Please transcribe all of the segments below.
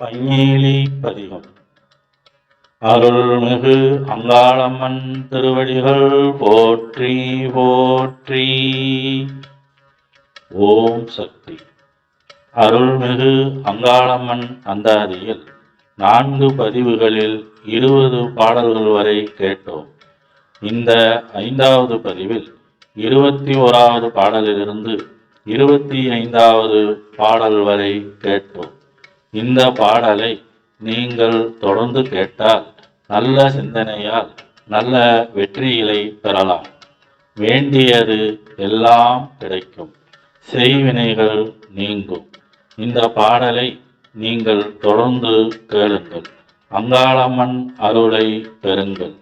பையேலி பதிகம். அருள்மிகு அங்காளம்மன் திருவடிகள் போற்றி போற்றி. ஓம் சக்தி. அருள்மிகு அங்காளம்மன் அந்தாதியில் நான்கு பதிவுகளில் இருபது பாடல்கள் வரை கேட்டோம். இந்த ஐந்தாவது பதிவில் இருபத்தி ஓராவது பாடலிலிருந்து இருபத்தி ஐந்தாவது பாடல் வரை கேட்டோம். இந்த பாடலை நீங்கள் தொடர்ந்து கேட்டால் நல்ல சிந்தனையால் நல்ல வெற்றிகளை பெறலாம். வேண்டியது எல்லாம் கிடைக்கும். செய்வினைகள் நீங்கும். இந்த பாடலை நீங்கள் தொடர்ந்து கேளுங்கள். அங்காளம்மன் அருளை பெறுங்கள்.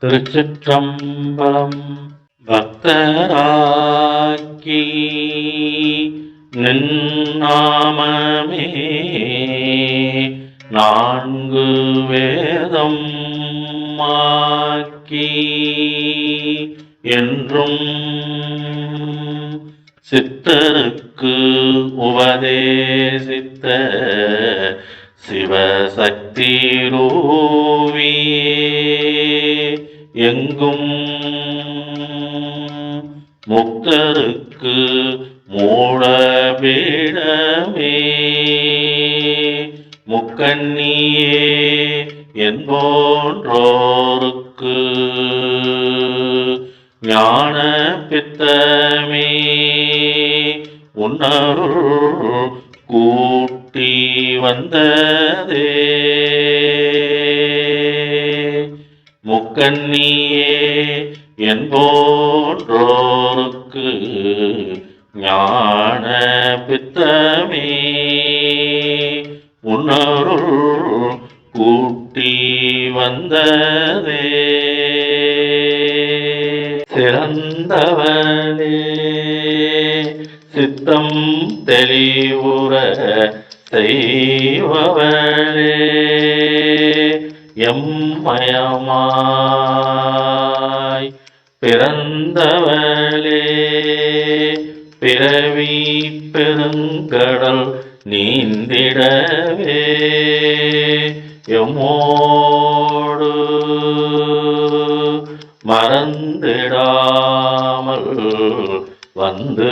திருச்சிற்றம்பலம் பக்தராக்கி நின்னாமமே என்றும் சித்தருக்கு உபதேசித்த சிவசக்தி ரூவியே எங்கும் முக்தருக்கு மூடபீடமே. முக்கண்ணியே என்போன்றோர் ஞான பித்தமே. உன்னருள் கூட்டி வந்ததே. முக்கண்ணியே என்போன்றோருக்கு ஞான பித்தமே. உன்னருள் கூட்டி வந்ததே. சிறந்தவனே. சித்தம் தெளிவுற செய்வவளே எம்மயமாய் பிறந்தவளே பிறவி பெருங்கடல் நீந்திடவே. எம்மோடு மறந்திடாமல் வந்து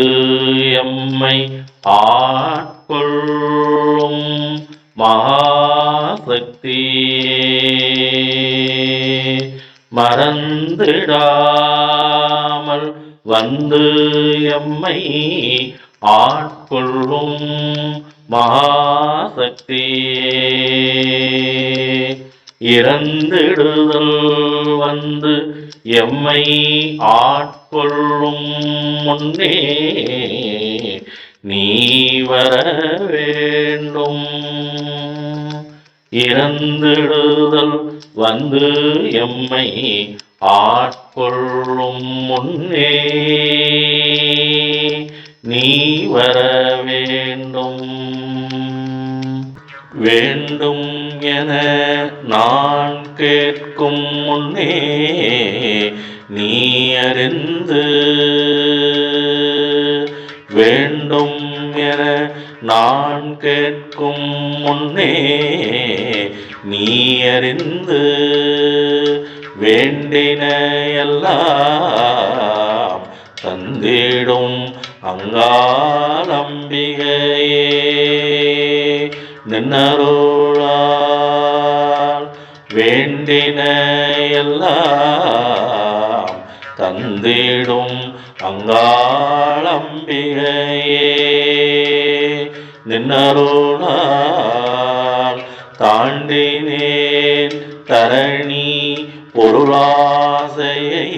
எம்மை ஆட்கொள்ளும் மகாசக்தி. மறந்திடாமல் வந்து எம்மை ஆட்கொள்ளும் மகாசக்தியே இறந்திடுதல் வந்து எம்மை ஆட்கொள்ளும் முன்னே நீ வர வேண்டும். இறந்திடுதல் வந்து எம்மை ஆட்கொள்ளும் முன்னே நீ வர வேண்டும். வேண்டும் என நான் கேட்கும் முன்னே நீ அறிந்து வேண்டும் என நான் கேட்கும் முன்னே நீ அறிந்து வேண்டின எல்லாம் தந்திடும் அங்காலம்பிகையே. நின்னரோ வேண்டின எல்லாம் தந்திடும் அங்காளம்பிகையே. நின்னருளால் தாண்டினேன் தரணி பொருளாசையை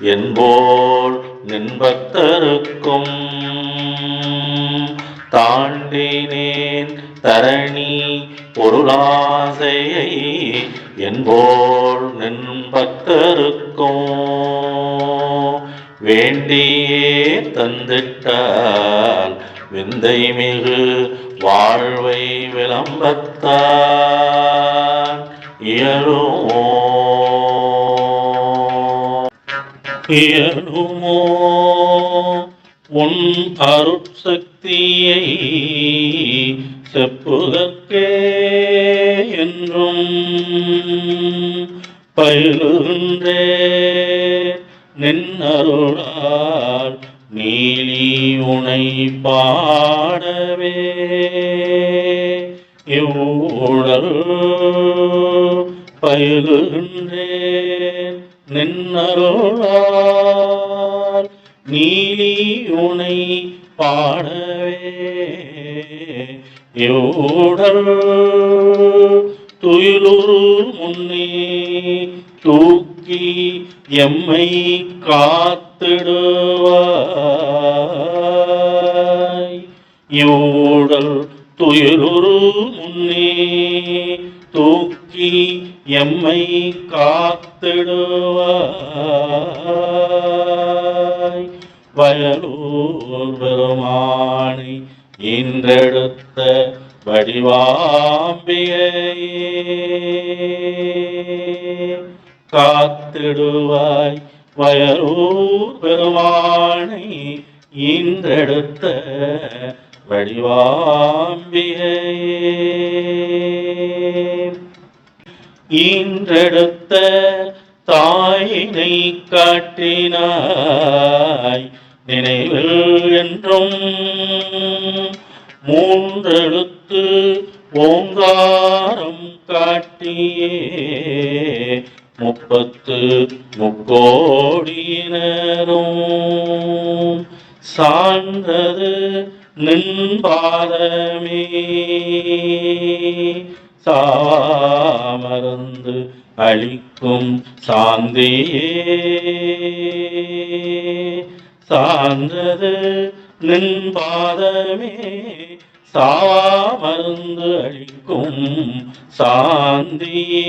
என்போல் நின்பக்தருக்கும் தாண்டினேன் தரணி பொருளாசையை என்போல் நின்பக்தருக்கும் வேண்டியே தந்திட்டால் விந்தை மிகு வாழ்வை விளம்பத்தான் இயலுமோ. இயலுமோ. உன் அருட்சக்தியை இவ்வூழல் பயிலுகின்றேன் நின்னருளால் நீலி உனை பாடவே. இவ்வுடல் துயிலுறு முன்னே தூக்கி எம்மை காத்திடுவாய். இவ் துயிலுறு முன்னே தூக்கி எம்மை காத்திடுவாய். வயலூர் பெருமானை இன்றெடுத்த வடிவாம்பியே காத்திடுவாய் வயலூர் பெருமானை இன்றெடுத்த வடிவாம்பிகையே ஈன்றெடுத்த தாயினை காட்டினாய் நினைவில் என்றும் மூன்றெழுத்து ஓங்காரம் காட்டியே முப்பத்து முக்கோடியினரும் சார்ந்தது நின்பாதமே. சாமருந்து அளிக்கும் சாந்தியே சார்ந்தது நின்பாதமே. சாமருந்து அளிக்கும் சாந்தியே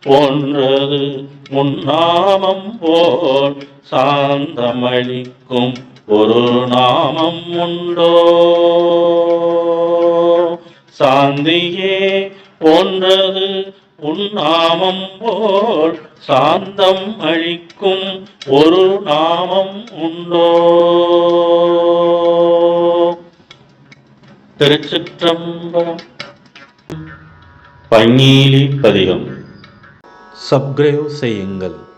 போன்றது முன்னாமம் போல் சாந்தமளிக்கும் ஒரு நாமம் உண்டோ? சாந்தியே போன்றது உன்னாமம் போல் சாந்தம் அளிக்கும் ஒரு நாமம் உண்டோ? திருச்சிற்றம்பலம் பங்கீலி பதிகம். சப்ஸ்கிரைப் செய்யுங்கள்.